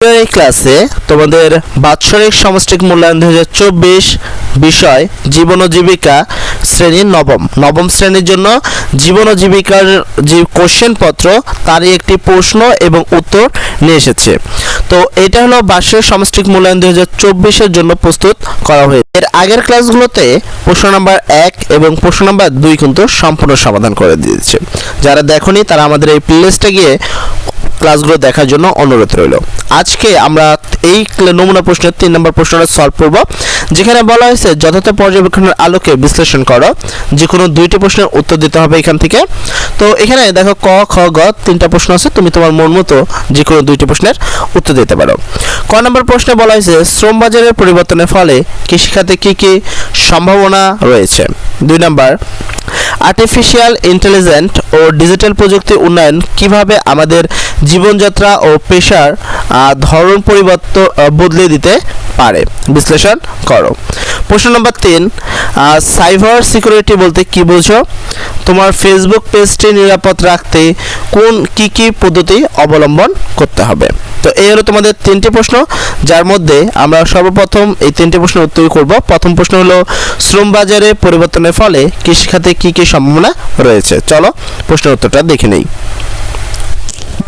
এই ক্লাসে তোমাদের বাৎসরিক সমষ্টিক মূল্যায়ন দু হাজার চব্বিশ বিষয় জীবন ও জীবিকা শ্রেণির নবম। নবম শ্রেণির জন্য জীবন ও জীবিকার যে কোশ্চেন পত্র, তারই একটি প্রশ্ন এবং উত্তর নিয়ে এসেছে। তো এটা হলো বার্ষিক সমষ্টিক মূল্যায়ন দুই হাজার চব্বিশের জন্য প্রস্তুত করা হয়েছে। এর আগের ক্লাসগুলোতে প্রশ্ন নাম্বার এক এবং প্রশ্ন নাম্বার দুই কিন্তু সম্পূর্ণ সমাধান করে দিয়েছে। যারা দেখনি, তারা আমাদের এই প্লেলিস্টে গিয়ে ক্লাসগুলো দেখার জন্য অনুরোধ রইল। আজকে আমরা এই নমুনা প্রশ্নের তিন নম্বর প্রশ্নটা সলভ করব, যেখানে বলা হয়েছে যথার্থ পর্যবেক্ষণের আলোকে বিশ্লেষণ করো যে কোনো দুইটি প্রশ্নের উত্তর দিতে হবে এখান থেকে। তো এখানে দেখো ক, খ, গ তিনটা প্রশ্ন আছে, তুমি তোমার মন মতো যে কোনো দুইটি প্রশ্নের উত্তর দিতে পারো। ক নম্বর প্রশ্নে বলা হয়েছে, শ্রম বাজারের পরিবর্তনের ফলে কৃষিখাতে কী কী সম্ভাবনা রয়েছে? দুই নম্বর আর্টিফিশিয়াল ইন্টেলিজেন্ট ও ডিজিটাল প্রযুক্তি উন্নয়ন কীভাবে আমাদের জীবনযাত্রা ও পেশার ধরন পরিবর্তন বদলে দিতে পারে? বিশ্লেষণ করো। প্রশ্ন নম্বর তিন সাইবার সিকিউরিটি বলতে কি বোঝো? তোমার ফেসবুক পেজটি নিরাপদ রাখতে কোন কি কি পদ্ধতি অবলম্বন করতে হবে? তো এই হলো তোমাদের তিনটি প্রশ্ন, যার মধ্যে আমরা সর্বপ্রথম এই তিনটি প্রশ্নের উত্তর করব। প্রথম প্রশ্ন হলো, শ্রম বাজারে পরিবর্তনের ফলে কৃষিখাতে কি কি সম্ভাবনা রয়েছে? চলো প্রশ্নের উত্তরটা দেখে নেই।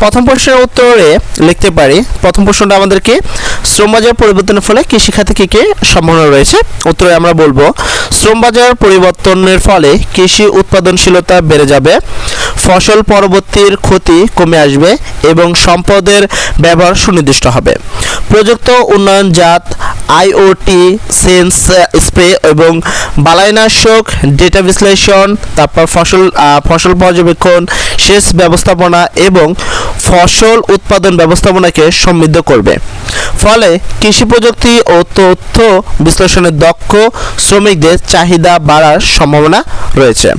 প্রথম প্রশ্নের উত্তরে লিখতে পারি, প্রথম প্রশ্নটা আমাদেরকে শ্রম বাজার পরিবর্তনের ফলে কৃষিখাতে কী কী সম্ভাবনা রয়েছে? উত্তরে আমরা বলব শ্রম বাজার পরিবর্তনের ফলে কৃষি উৎপাদনশীলতা বেড়ে যাবে, ফসল পরবর্তীর ক্ষতি কমে আসবে এবং সম্পদের ব্যবহার সুনির্দিষ্ট হবে। প্রযুক্ত উন্নয়নজাত আইওটি, সেন্স স্প্রে এবং বালাইনাশক, ডেটা বিশ্লেষণ, তারপর ফসল ফসল পর্যবেক্ষণ, সেচ ব্যবস্থাপনা এবং ফসল উৎপাদন ব্যবস্থাপনাকে সমৃদ্ধ করবে। ফলে কৃষি প্রযুক্তি ও তথ্য বিশ্লেষণের দক্ষ শ্রমিকদের চাহিদা বাড়ার সম্ভাবনা রয়েছে।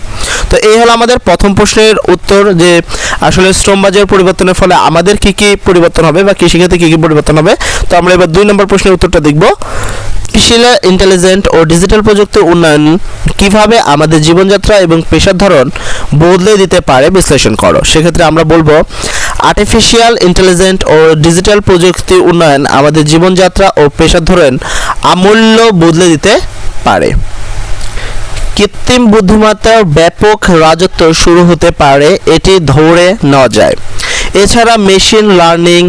তো এই হলো আমাদের প্রথম প্রশ্নের উত্তর যে আসলে শ্রম বাজার পরিবর্তনের ফলে আমাদের কি কি পরিবর্তন হবে বা কৃষিক্ষেত্রে কি কি পরিবর্তন হবে। তো আমরা এবার দুই নম্বর প্রশ্নের উত্তরটা দেখব। কৃষিলা ইন্টেলিজেন্ট ও ডিজিটাল প্রযুক্তির উন্নয়ন কীভাবে আমাদের জীবনযাত্রা এবং পেশার ধরন বদলে দিতে পারে বিশ্লেষণ করো। সেক্ষেত্রে আমরা বলব আর্টিফিশিয়াল ইন্টেলিজেন্ট ও ডিজিটাল প্রযুক্তি উন্নয়ন আমাদের জীবনযাত্রা ও পেশার ধরন আমূল্য বদলে দিতে পারে। কৃত্রিম বুদ্ধিমত্তার ব্যাপক রাজত্ব শুরু হতে পারে, এটি ধরে নেওয়া যায়। এছাড়া মেশিন লার্নিং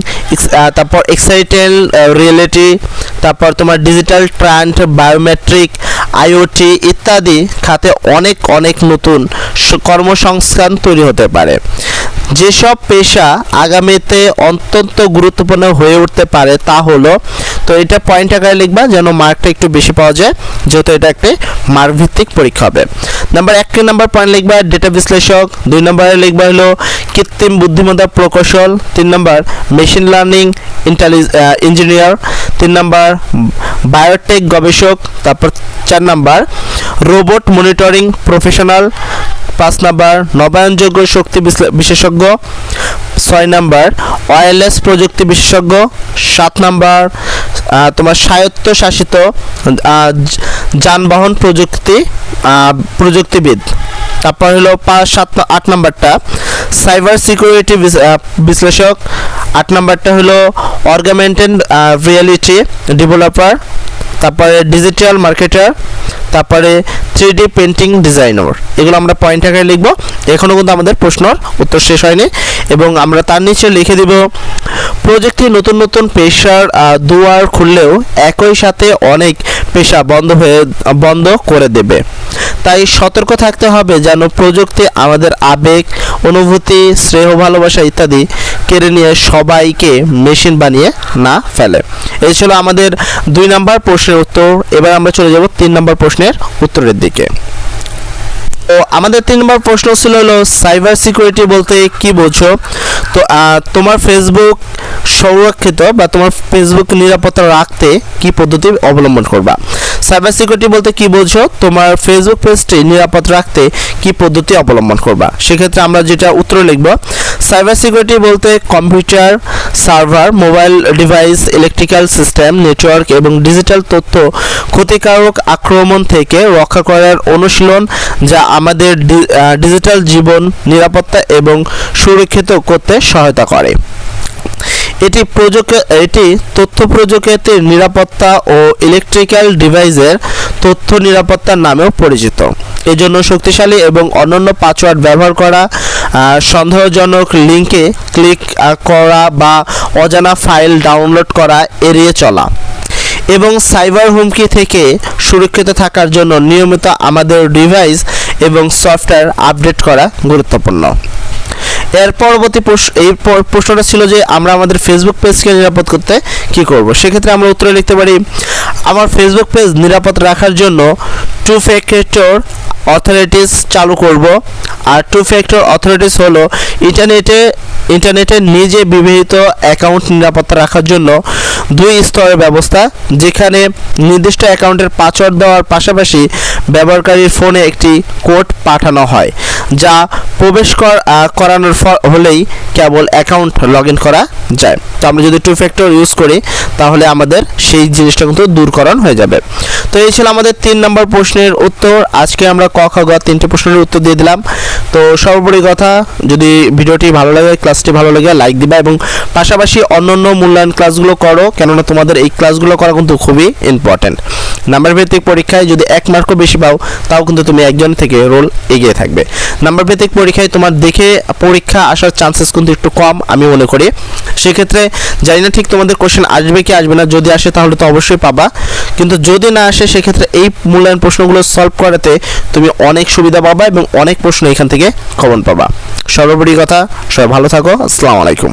তারপর এক্সাইটেল রিয়েলিটি তারপর তোমার ডিজিটাল ট্রান্ড বায়োমেট্রিক আইওটি ইত্যাদি খাতে অনেক অনেক নতুন কর্মসংস্থান তৈরি হতে পারে। যেসব পেশা আগামীতে অত্যন্ত গুরুত্বপূর্ণ হয়ে উঠতে পারে তা হলো, তো এটা পয়েন্ট আকারে লিখবা যেন মার্কটা একটু বেশি পাওয়া যায়, যেহেতু এটা একটি মার্ক ভিত্তিক পরীক্ষা হবে। নাম্বার এক নাম্বার পয়েন্ট লিখবা ডেটা বিশ্লেষক। দুই নম্বরে লিখবা হলো কৃত্রিম বুদ্ধিমত্তা প্রকৌশল। তিন নম্বর মেশিন লার্নিং ইন্টেলিজ ইঞ্জিনিয়ার তিন নম্বর বায়োটেক গবেষক। তারপর চার নাম্বার রোবট মনিটরিং প্রফেশনাল পাঁচ নাম্বার নবায়নযোগ্য শক্তি বিশেষজ্ঞ, ছয় নাম্বার ওয়্যারলেস প্রযুক্তি বিশেষজ্ঞ, সাত নাম্বার তোমার স্বায়ত্তশাসিত যানবাহন প্রযুক্তি প্রযুক্তিবিদ। তারপর হলো পাঁচ, সাত আট নাম্বারটা সাইবার সিকিউরিটি বিশ্লেষক। আট নাম্বারটা হলো অর্গামেন্টেড রিয়েলিটি ডেভেলপার তারপরে ডিজিটাল মার্কেটার তারপরে থ্রি ডি পেন্টিং ডিজাইনার এগুলো আমরা পয়েন্ট আকারে লিখব। এখনও কিন্তু আমাদের প্রশ্নর উত্তর শেষ হয়নি। এবং আমরা তার নিচে লিখে দিব প্রজেক্টে নতুন নতুন পেশার দুয়ার খুললেও একই সাথে অনেক পেশা বন্ধ হয়ে, বন্ধ করে দেবে। তাই সতর্ক থাকতে হবে যেন প্রযুক্তি আমাদের আবেগ, অনুভূতি, স্নেহ, ভালোবাসা ইত্যাদি কেড়ে নিয়ে সবাইকে মেশিন বানিয়ে না ফেলে। এই ছিল আমাদের দুই নম্বর প্রশ্নের উত্তর। এবার আমরা চলে যাব তিন নম্বর প্রশ্নের উত্তরের দিকে। তো আমাদের তিন নম্বর প্রশ্ন ছিল হলো সাইবার সিকিউরিটি বলতে কি বোঝো? তো তোমার ফেসবুক সংরক্ষিত বা তোমার ফেসবুক নিরাপত্তা রাখতে কি পদ্ধতি অবলম্বন করবা? সাইবার সিকিউরিটি বলতে কি বোঝো? তোমার ফেসবুক পেজটি নিরাপদ রাখতে কি পদ্ধতি অবলম্বন করবা? সেক্ষেত্রে আমরা যেটা উত্তর লিখব সাইবার সিকিউরিটি বলতে computer server mobile device electrical system network এবং ডিজিটাল তথ্য ক্ষতিকারক আক্রমণ থেকে রক্ষা করার অনুশীলন যা আমাদের ডিজিটাল জীবন, নিরাপত্তা এবং সুরক্ষিত করতে সহায়তা করে। এটি প্রযোগ এটি তথ্য প্রযুক্তির নিরাপত্তা ও ইলেকট্রিক্যাল ডিভাইসের তথ্য নিরাপত্তার নামেও পরিচিত। এজন্য শক্তিশালী এবং অনন্য পাসওয়ার্ড ব্যবহার করা সন্দেহজনক লিঙ্কে ক্লিক করা বা অজানা ফাইল ডাউনলোড করা এড়িয়ে চলা। এবং সাইবার হুমকি থেকে সুরক্ষিত থাকার জন্য নিয়মিত আমাদের ডিভাইস এবং সফটওয়্যার আপডেট করা গুরুত্বপূর্ণ। এর পরবর্তী এই প্রশ্নটা ছিল যে আমরা আমাদের ফেসবুক পেজকে নিরাপদ করতে কি করব? সেক্ষেত্রে আমরা উত্তরে লিখতে পারি, আমার ফেসবুক পেজ নিরাপদ রাখার জন্য টু ফ্যাক্টর অথরিটিস চালু করব। আর টু ফ্যাক্টর অথরিটিস হলো ইন্টারনেটে ইন্টারনেটে নিজে বিবাহিত অ্যাকাউন্ট নিরাপত্তা রাখার জন্য দুই স্তরের ব্যবস্থা, যেখানে নির্দিষ্ট অ্যাকাউন্টের পাসওয়ার্ড দেওয়ার পাশাপাশি ব্যবহারকারীর ফোনে একটি কোড পাঠানো হয়। যা প্রবেশ কর- করানোর হলেই কেবল অ্যাকাউন্ট লগ করা যায়। তো আমরা যদি টু ফ্যাক্টর ইউজ করি, তাহলে আমাদের সেই জিনিসটা কিন্তু দূরকরণ হয়ে যাবে। তো এই ছিল আমাদের তিন নম্বর প্রশ্নের উত্তর। আজকে আমরা ক, খ, গ তিনটে প্রশ্নের উত্তর দিয়ে দিলাম। তো সর্বোপরি কথা, যদি ভিডিওটি ভালো লাগে ক্লাসটি ভালো লাগে লাইক দিবা এবং পাশাপাশি অন্যান্য মূল্যায়ন ক্লাসগুলো করো, কেননা তোমাদের এই ক্লাসগুলো করা কিন্তু খুবই ইম্পর্ট্যান্ট নাম্বার ভিত্তিক পরীক্ষায় যদি এক মার্কও বেশি পাও, তাও কিন্তু তুমি একজন থেকে রোল এগিয়ে থাকবে। নাম্বার ভিত্তিক পরীক্ষায় তোমার দেখে পরীক্ষা আসার চান্সেস কিন্তু একটু কম, আমি মনে করি। সেক্ষেত্রে জানি না ঠিক তোমাদের কোশ্চেন আসবে কি আসবে না, যদি আসে তাহলে তো অবশ্যই পাবা। কিন্তু যদি না আসে, সেক্ষেত্রে এই মূল্যায়ন প্রশ্নগুলো সলভ করাতে তুমি অনেক সুবিধা পাবা এবং অনেক প্রশ্ন এখান থেকে কমন পাবা। সর্বোপরি কথা, সবাই ভালো থাকো, আসসালামু আলাইকুম।